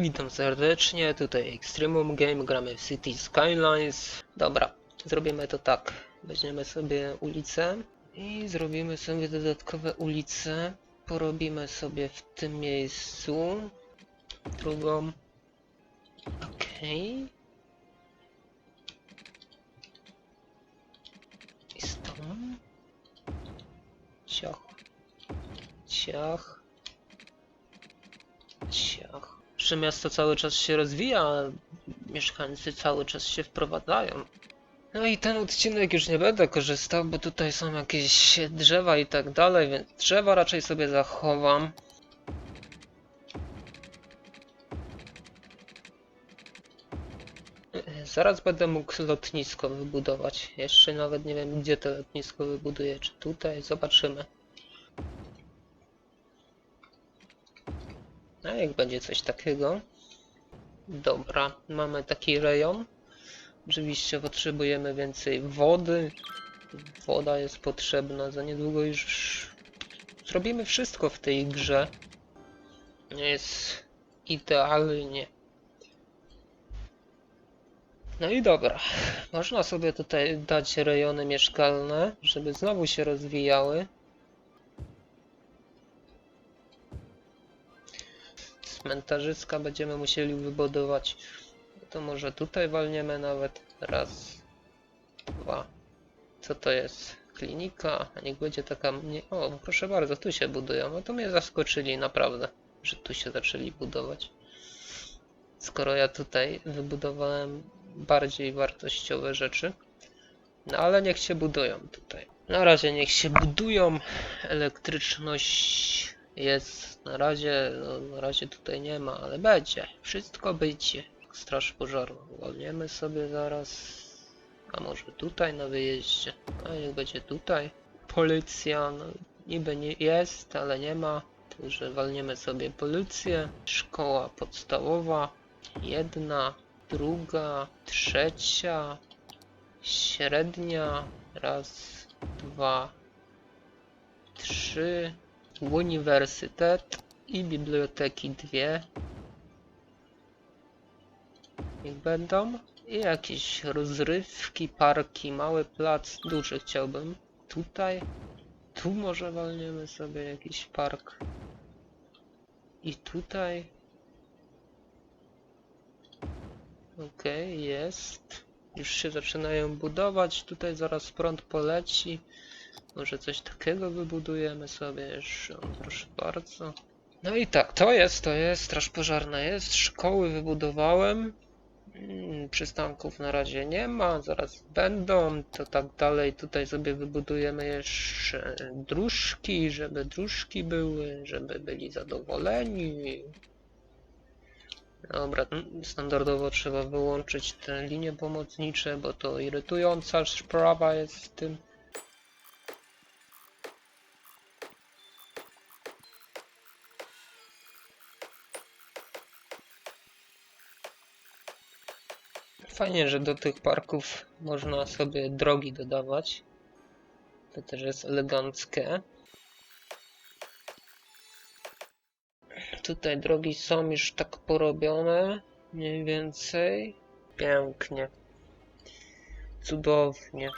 Witam serdecznie, tutaj Extremum Game, gramy w City Skylines. Dobra, zrobimy to tak. Weźmiemy sobie ulicę i zrobimy sobie dodatkowe ulice. Porobimy sobie w tym miejscu drugą. Okej. I z tą. Ciach. Ciach. Ciach. Że miasto cały czas się rozwija, mieszkańcy cały czas się wprowadzają. No i ten odcinek już nie będę korzystał, bo tutaj są jakieś drzewa i tak dalej, więc drzewa raczej sobie zachowam. Zaraz będę mógł lotnisko wybudować. Jeszcze nawet nie wiem, gdzie to lotnisko wybuduję. Czy tutaj? Zobaczymy. A jak będzie coś takiego? Dobra, mamy taki rejon. Oczywiście potrzebujemy więcej wody. Woda jest potrzebna. Za niedługo już zrobimy wszystko w tej grze. Jest idealnie. No i dobra. Można sobie tutaj dać rejony mieszkalne, żeby znowu się rozwijały. Cmentarzyska będziemy musieli wybudować. To może tutaj walniemy nawet. Raz, dwa. Co to jest? Klinika, niech będzie taka mnie. O, proszę bardzo, tu się budują. No to mnie zaskoczyli naprawdę, że tu się zaczęli budować. Skoro ja tutaj wybudowałem bardziej wartościowe rzeczy. No ale niech się budują tutaj. Na razie niech się budują. Elektryczność jest na razie, no, na razie tutaj nie ma, ale będzie. Wszystko będzie. Straż pożarną. Uwolnimy sobie zaraz. A może tutaj na wyjeździe? A niech będzie tutaj. Policja, no niby nie jest, ale nie ma. Także walniemy sobie policję. Szkoła podstawowa. Jedna, druga, trzecia, średnia. Raz, dwa, trzy. Uniwersytet i biblioteki dwie. Niech będą. I jakieś rozrywki, parki, mały plac, duży chciałbym. Tutaj. Tu może walniemy sobie jakiś park. I tutaj. Okej, jest. Już się zaczynają budować. Tutaj zaraz prąd poleci. Może coś takiego wybudujemy sobie jeszcze. Proszę bardzo. No i tak, to jest, to jest. Straż pożarna jest. Szkoły wybudowałem. Mm, Przystanków na razie nie ma, zaraz będą, to tak dalej. Tutaj sobie wybudujemy jeszcze dróżki, żeby dróżki były, żeby byli zadowoleni. Dobra, mm, standardowo trzeba wyłączyć te linie pomocnicze, bo to irytująca sprawa jest w tym. Fajnie, że do tych parków można sobie drogi dodawać. To też jest eleganckie. Tutaj drogi są już tak porobione, mniej więcej. Pięknie. Cudownie.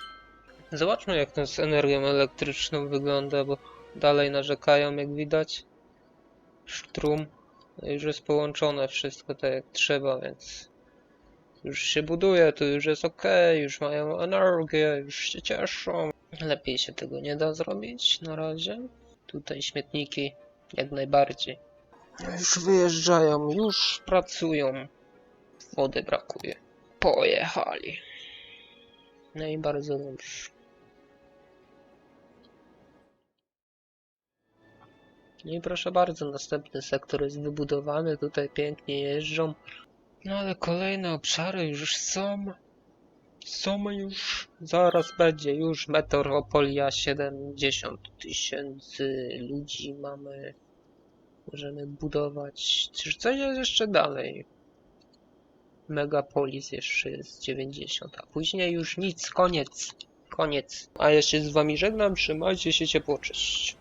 Zobaczmy jak to z energią elektryczną wygląda, bo dalej narzekają jak widać. Sztrum. Już jest połączone wszystko tak jak trzeba, więc już się buduje, to już jest ok, już mają energię, już się cieszą. Lepiej się tego nie da zrobić na razie. Tutaj śmietniki jak najbardziej. Już wyjeżdżają, już pracują. Wody brakuje. Pojechali. No i bardzo dobrze. No i proszę bardzo, następny sektor jest wybudowany, tutaj pięknie jeżdżą. No ale kolejne obszary już są. Są już. Zaraz będzie już metropolia 70 tysięcy ludzi mamy. Możemy budować. Czy coś jest jeszcze dalej? Megapolis jeszcze jest 90, a później już nic, koniec. Koniec. A ja się z wami żegnam, trzymajcie się ciepło, cześć.